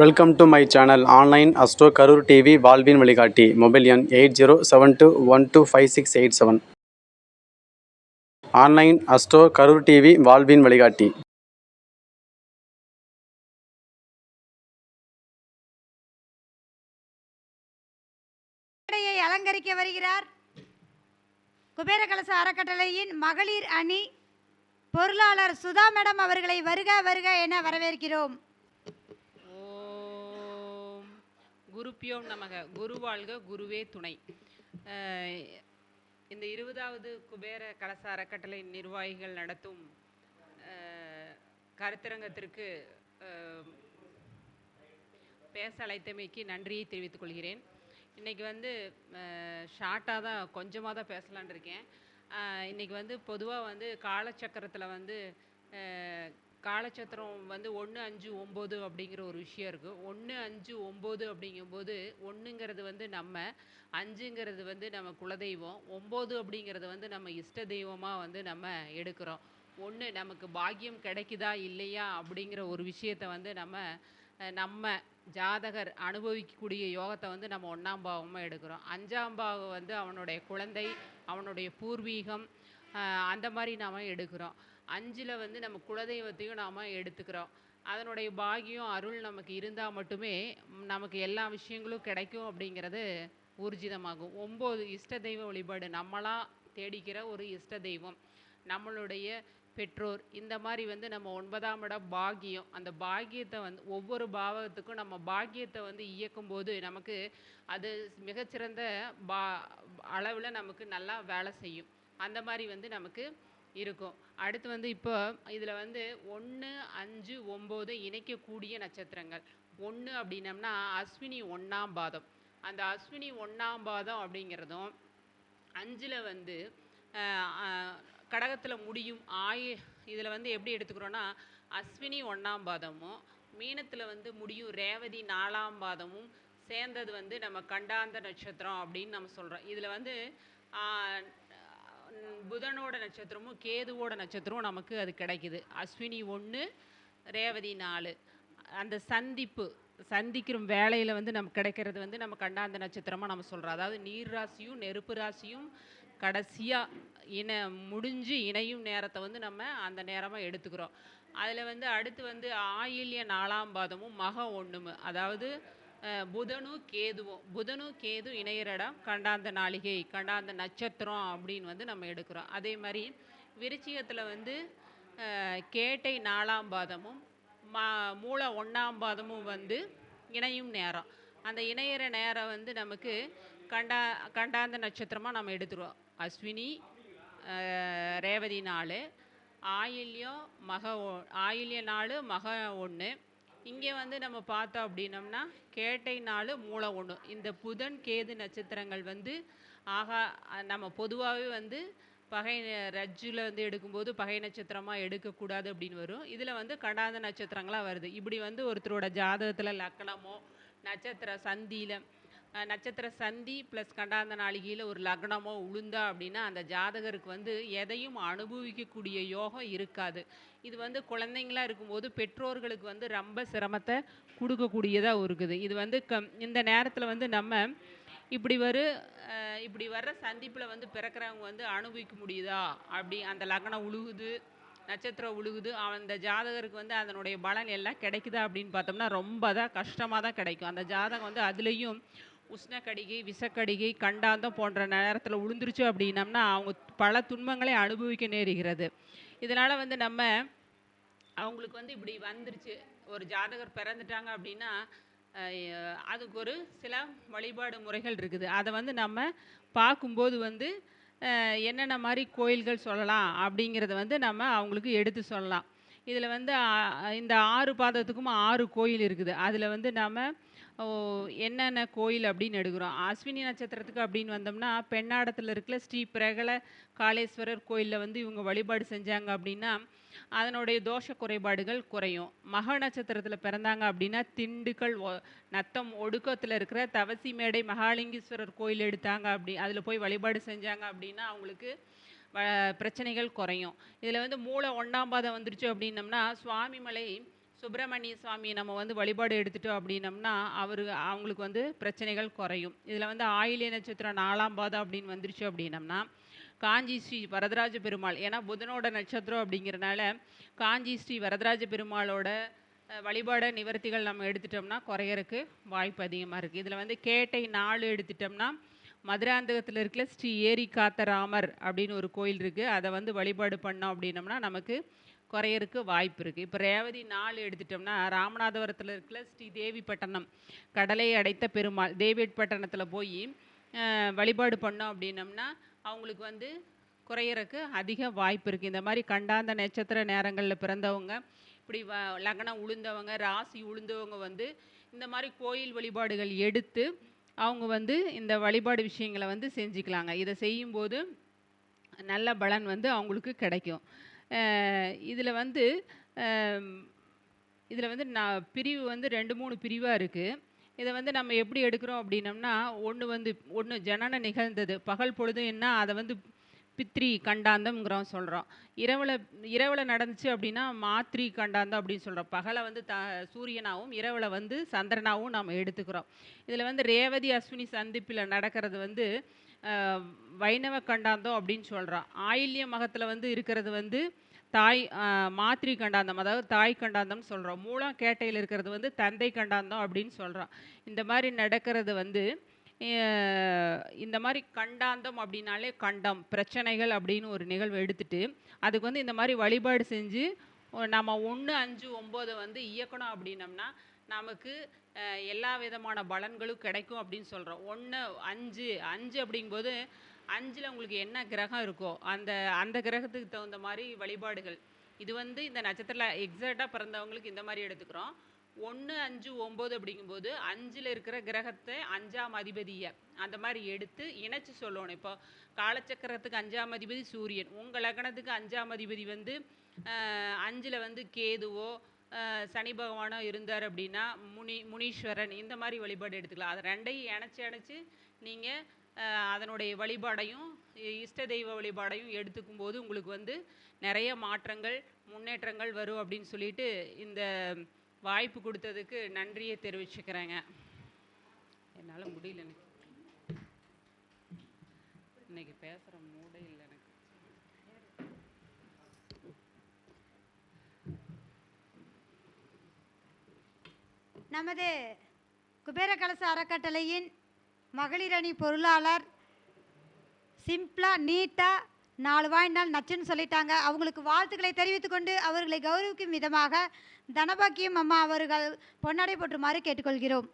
Welcome to my channel online astro Karur TV வாழ்வின் வழிகாட்டி mobile எண் eight zero seven two one two five six eight seven online astro Karur TV வாழ்வின் வழிகாட்டி அலங்கரிக்க வருகிறார். குபேர கலச அறக்கட்டளையின் மகளிர் அணி பொருளாளர் சுதா மேடம் அவர்களை வருக வருக என வரவேற்கிறோம். குருப்பியோம் நமக. குரு வாழ்க குருவே துணை. இந்த இருபதாவது குபேர கலச அறக்கட்டளை நிர்வாகிகள் நடத்தும் கருத்தரங்கத்திற்கு பேச அழைத்தமைக்கு நன்றியை தெரிவித்துக் கொள்கிறேன். இன்றைக்கி வந்து ஷார்ட்டாக தான் கொஞ்சமாக தான் பேசலான் இருக்கேன். இன்றைக்கி இன்னைக்கு வந்து பொதுவாக வந்து காலச்சக்கரத்தில் வந்து காலச்சத்திரம் வந்து ஒன்று அஞ்சு ஒம்பது அப்படிங்கிற ஒரு விஷயம் இருக்குது ஒன்று அஞ்சு ஒம்பது அப்படிங்கும்போது ஒன்றுங்கிறது வந்து நம்ம அஞ்சுங்கிறது வந்து நம்ம குலதெய்வம் ஒம்பது அப்படிங்கிறது வந்து நம்ம இஷ்ட தெய்வமாக வந்து நம்ம எடுக்கிறோம். ஒன்று நமக்கு பாக்கியம் கிடைக்குதா இல்லையா அப்படிங்கிற ஒரு விஷயத்தை வந்து நம்ம நம்ம ஜாதகர் அனுபவிக்கக்கூடிய யோகத்தை வந்து நம்ம ஒன்றாம் பாவமாக எடுக்கிறோம். அஞ்சாம் பாவம் வந்து அவனுடைய குழந்தை அவனுடைய பூர்வீகம் அந்த மாதிரி நாம் எடுக்கிறோம். அஞ்சில் வந்து நம்ம குலதெய்வத்தையும் நாம் எடுத்துக்கிறோம். அதனுடைய பாகியம் அருள் நமக்கு இருந்தால் மட்டுமே நமக்கு எல்லா விஷயங்களும் கிடைக்கும் அப்படிங்கிறது ஊர்ஜிதமாகும். ஒம்பது இஷ்ட தெய்வ வழிபாடு. நம்மளாக தேடிக்கிற ஒரு இஷ்ட தெய்வம். நம்மளுடைய பெற்றோர். இந்த மாதிரி வந்து நம்ம ஒன்பதாம் இடம் பாகியம். அந்த பாகியத்தை வந்து ஒவ்வொரு பாவகத்துக்கும் நம்ம பாகியத்தை வந்து இயக்கும்போது நமக்கு அது மிகச்சிறந்த பா அளவில் நமக்கு நல்லா வேலை செய்யும். அந்த மாதிரி வந்து நமக்கு இருக்கும். அடுத்து வந்து இப்போ இதில் வந்து ஒன்று அஞ்சு ஒம்பது இணைக்கக்கூடிய நட்சத்திரங்கள். ஒன்று அப்படின்னம்னா அஸ்வினி ஒன்றாம் பாதம். அந்த அஸ்வினி ஒன்றாம் பாதம் அப்படிங்கிறதும் அஞ்சில் வந்து கடகத்தில் முடியும் ஆயு இதில் வந்து எப்படி எடுத்துக்கிறோன்னா அஸ்வினி ஒன்றாம் பாதமும் மீனத்தில் வந்து முடியும் ரேவதி நாலாம் பாதமும் சேர்ந்தது வந்து நம்ம கண்டாந்த நட்சத்திரம் அப்படின்னு நம்ம சொல்கிறோம் இதில் வந்து புதனோட நட்சத்திரமும் கேதுவோட நட்சத்திரமும் நமக்கு அது கிடைக்குது. அஸ்வினி ஒன்று ரேவதி நாலு. அந்த சந்திப்பு சந்திக்கிற வேலையில் வந்து நமக்கு கிடைக்கிறது வந்து நம்ம கண்டாந்த நட்சத்திரமாக நம்ம சொல்கிறோம் அதாவது நீர் ராசியும் நெருப்பு ராசியும் கடைசியாக இணை முடிஞ்சு இணையும் நேரத்தை வந்து நம்ம அந்த நேரமாக எடுத்துக்கிறோம். அதில் வந்து அடுத்து வந்து ஆயில்ய நாலாம் பாதமும் மக ஒன்றுமு அதாவது புதனும் கேதுவும் புதனும் கேது இணையிற இடம் கண்டாந்த நாளிகை கண்டாந்த நட்சத்திரம் அப்படின்னு வந்து நம்ம எடுக்கிறோம். அதே மாதிரி விருச்சிகத்தில் வந்து கேட்டை நாலாம் பாதமும் மா மூல ஒன்றாம் பாதமும் வந்து இணையும் நேரம். அந்த இணையிற நேரம் வந்து நமக்கு கண்டா கண்டாந்த நட்சத்திரமாக நம்ம எடுத்துருவோம். அஸ்வினி ரேவதி நாலு ஆயில்யம் மக ஆயில்ய நாள் மக ஒன்று இங்கே வந்து நம்ம பார்த்தோம் அப்படின்னம்னா கேட்டை நாள் மூல ஒன்று இந்த புதன் கேது நட்சத்திரங்கள் வந்து ஆகா நம்ம பொதுவாகவே வந்து பகை ரஜ்ஜுல வந்து எடுக்கும்போது பகை நட்சத்திரமாக எடுக்கக்கூடாது அப்படின்னு வரும். இதில் வந்து கடாத நட்சத்திரங்களாக வருது. இப்படி வந்து ஒருத்தரோட ஜாதகத்தில் லக்னமோ நட்சத்திர சந்தியில் நட்சத்திர சந்தி ப்ளஸ் கண்டாந்த நாளிகையில் ஒரு லக்னமோ உளுந்தா அப்படின்னா அந்த ஜாதகருக்கு வந்து எதையும் அனுபவிக்கக்கூடிய யோகம் இருக்காது. இது வந்து குழந்தைங்களா இருக்கும்போது பெற்றோர்களுக்கு வந்து ரொம்ப சிரமத்தை கொடுக்கக்கூடியதாக இருக்குது. இது வந்து கம் இந்த நேரத்தில் வந்து நம்ம இப்படி வரு இப்படி வர்ற சந்திப்பில் வந்து பிறக்கிறவங்க வந்து அனுபவிக்க முடியுதா? அப்படி அந்த லக்னம் உழுகுது நட்சத்திரம் உழுகுது அந்த ஜாதகருக்கு வந்து அதனுடைய பலன் எல்லாம் கிடைக்குதா அப்படின்னு பார்த்தோம்னா ரொம்ப தான் கஷ்டமாக தான் கிடைக்கும். அந்த ஜாதகம் வந்து அதுலேயும் உஷ்ணக்கடிகை விஷக்கடிகை கண்டாந்தம் போன்ற நேரத்தில் உளுந்துருச்சு அப்படின்னம்னா அவங்க பல துன்பங்களை அனுபவிக்க நேருகிறது. இதனால் வந்து நம்ம அவங்களுக்கு வந்து இப்படி வந்துருச்சு. ஒரு ஜாதகர் பிறந்துட்டாங்க அப்படின்னா அதுக்கு ஒரு சில வழிபாடு முறைகள் இருக்குது. அதை வந்து நம்ம பார்க்கும்போது வந்து என்னென்ன மாதிரி கோயில்கள் சொல்லலாம் அப்படிங்கிறத வந்து நம்ம அவங்களுக்கு எடுத்து சொல்லலாம். இதில் வந்து இந்த ஆறு பாதத்துக்கும் ஆறு கோயில் இருக்குது. அதில் வந்து நாம் ஓ, என்னென்ன கோயில் அப்படின்னு எடுக்கிறோம். அஸ்வினி நட்சத்திரத்துக்கு அப்படின்னு வந்தோம்னா பெண்ணாடத்தில் இருக்கிற ஸ்ரீ பிரகல காளேஸ்வரர் கோயிலில் வந்து இவங்க வழிபாடு செஞ்சாங்க அப்படின்னா அதனுடைய தோஷ குறைபாடுகள் குறையும். மக நட்சத்திரத்தில் பிறந்தாங்க அப்படின்னா திண்டுக்கல் நத்தம் ஒடுக்கத்தில் இருக்கிற தவசி மேடை மகாலிங்கேஸ்வரர் கோயில் எடுத்தாங்க அப்படி அதில் போய் வழிபாடு செஞ்சாங்க அப்படின்னா அவங்களுக்கு பிரச்சனைகள் குறையும். இதில் வந்து மூளை ஒன்றாம் பாதம் வந்துருச்சு அப்படின்னம்னா சுவாமிமலை சுப்பிரமணிய சுவாமி நம்ம வந்து வழிபாடு எடுத்துட்டோம் அப்படின்னம்னா அவரு அவங்களுக்கு வந்து பிரச்சனைகள் குறையும். இதில் வந்து ஆயிலிய நட்சத்திரம் நாலாம் பாதம் அப்படின்னு வந்துருச்சு அப்படின்னம்னா காஞ்சி ஸ்ரீ வரதராஜ பெருமாள் ஏன்னா புதனோட நட்சத்திரம் அப்படிங்கிறனால காஞ்சி ஸ்ரீ வரதராஜ பெருமாளோட வழிபாட நிவர்த்திகள் நம்ம எடுத்துட்டோம்னா குறையறக்கு வாய்ப்பு அதிகமாக இருக்குது இதில் வந்து கேட்டை நாலு எடுத்துட்டோம்னா மதுராந்தகத்தில் இருக்கிற ஸ்ரீ ஏரி காத்த ராமர் அப்படின்னு ஒரு கோயில் இருக்குது அதை வந்து வழிபாடு பண்ணோம் அப்படின்னம்னா நமக்கு குறையறக்கு வாய்ப்பு இருக்குது இப்போ ரேவதி நாலு எடுத்துட்டோம்னா ராமநாதபுரத்தில் இருக்கிற ஸ்ரீ தேவிப்பட்டினம் கடலை அடைத்த பெருமாள் தேவி பட்டணத்தில் போய் வழிபாடு பண்ணோம் அப்படின்னம்னா அவங்களுக்கு வந்து குறையறக்கு அதிக வாய்ப்பு இருக்குது இந்த மாதிரி கண்டாந்த நட்சத்திர நேரங்களில் பிறந்தவங்க இப்படி வ லக்னம் உளுந்தவங்க ராசி உளுந்தவங்க வந்து இந்த மாதிரி கோயில் வழிபாடுகள் எடுத்து அவங்க வந்து இந்த வழிபாடு விஷயங்களை வந்து செஞ்சுக்கலாங்க. இதை செய்யும்போது நல்ல பலன் வந்து அவங்களுக்கு கிடைக்கும். இதில் வந்து இதில் வந்து நான் பிரிவு வந்து ரெண்டு மூணு பிரிவாக இருக்குது இதை வந்து நம்ம எப்படி எடுக்கிறோம் அப்படின்னம்னா ஒன்று வந்து ஒன்று ஜனன நிகழ்ந்தது. பகல் பொழுது என்ன அதை வந்து பித்ரி கண்டாந்தம்ங்கிறோம் சொல்கிறோம் இரவில் இரவில் நடந்துச்சு அப்படின்னா மாத்ரி கண்டாந்தம் அப்படின்னு சொல்கிறோம் பகலை வந்து த சூரியனாகவும் இரவில் வந்து சந்திரனாகவும் நாம் எடுத்துக்கிறோம். இதில் வந்து ரேவதி அஸ்வினி சந்திப்பில் நடக்கிறது வந்து வைணவ கண்டாந்தம் அப்படின்னு சொல்கிறோம் ஆயில்ய மகத்தில் வந்து இருக்கிறது வந்து தாய் மாத்ரி கண்டாந்தம். அதாவது தாய் கண்டாந்தம்னு சொல்கிறோம் மூலம் கேட்டையில் இருக்கிறது வந்து தந்தை கண்டாந்தம் அப்படின்னு சொல்கிறோம் இந்த மாதிரி நடக்கிறது வந்து இந்த மாதிரி கண்டாந்தம் அப்படின்னாலே கண்டம் பிரச்சனைகள் அப்படின்னு ஒரு நிகழ்வு எடுத்துட்டு அதுக்கு வந்து இந்த மாதிரி வழிபாடு செஞ்சு நம்ம ஒன்று அஞ்சு ஒம்பது வந்து இயக்கணும் அப்படின்னம்னா நமக்கு எல்லா விதமான பலன்களும் கிடைக்கும் அப்படின்னு சொல்கிறோம் ஒன்று அஞ்சு அஞ்சு அப்படிங்கும்போது அஞ்சில் உங்களுக்கு என்ன கிரகம் இருக்கோ அந்த அந்த கிரகத்துக்கு தகுந்த மாதிரி வழிபாடுகள். இது வந்து இந்த நட்சத்திரத்தில் எக்ஸாக்டாக பிறந்தவங்களுக்கு இந்த மாதிரி எடுத்துக்கிறோம். ஒன்று அஞ்சு ஒம்பது அப்படிங்கும்போது அஞ்சில் இருக்கிற கிரகத்தை அஞ்சாம் அதிபதியை அந்த மாதிரி எடுத்து இணைச்சி சொல்லணும். இப்போ காலச்சக்கரத்துக்கு அஞ்சாம் அதிபதி சூரியன். உங்கள் லக்னத்துக்கு அஞ்சாம் அதிபதி வந்து அஞ்சில் வந்து கேதுவோ சனி பகவானோ இருந்தார் அப்படின்னா முனி முனீஸ்வரன் இந்த மாதிரி வழிபாடு எடுத்துக்கலாம். அதை ரெண்டையும் இணைச்சி இணைச்சி நீங்கள் அதனுடைய வழிபாடையும் இஷ்ட தெய்வ வழிபாடையும் எடுத்துக்கும் போது உங்களுக்கு வந்து நிறைய மாற்றங்கள் முன்னேற்றங்கள் வரும் அப்படின்னு சொல்லிட்டு இந்த வாய்ப்பு கொடுத்ததுக்கு நன்றியை தெரிவிச்சுக்கிறேங்க. என்னால் முடியல எனக்கு. இன்னைக்கு பேசுகிற மூடே இல்லை எனக்கு. நமது குபேர கலச அறக்கட்டளையின் மகளிர் அணி பொருளாளர் சிம்பிளாக நீட்டா நாலு வாய்ந்தால் நச்சுன்னு சொல்லிட்டாங்க. அவங்களுக்கு வாழ்த்துக்களை தெரிவித்துக்கொண்டு அவர்களை கௌரவிக்கும் விதமாக தனபாக்கியம் அம்மா அவர்கள் பொன்னடை போற்றுமாறு கேட்டுக்கொள்கிறோம்.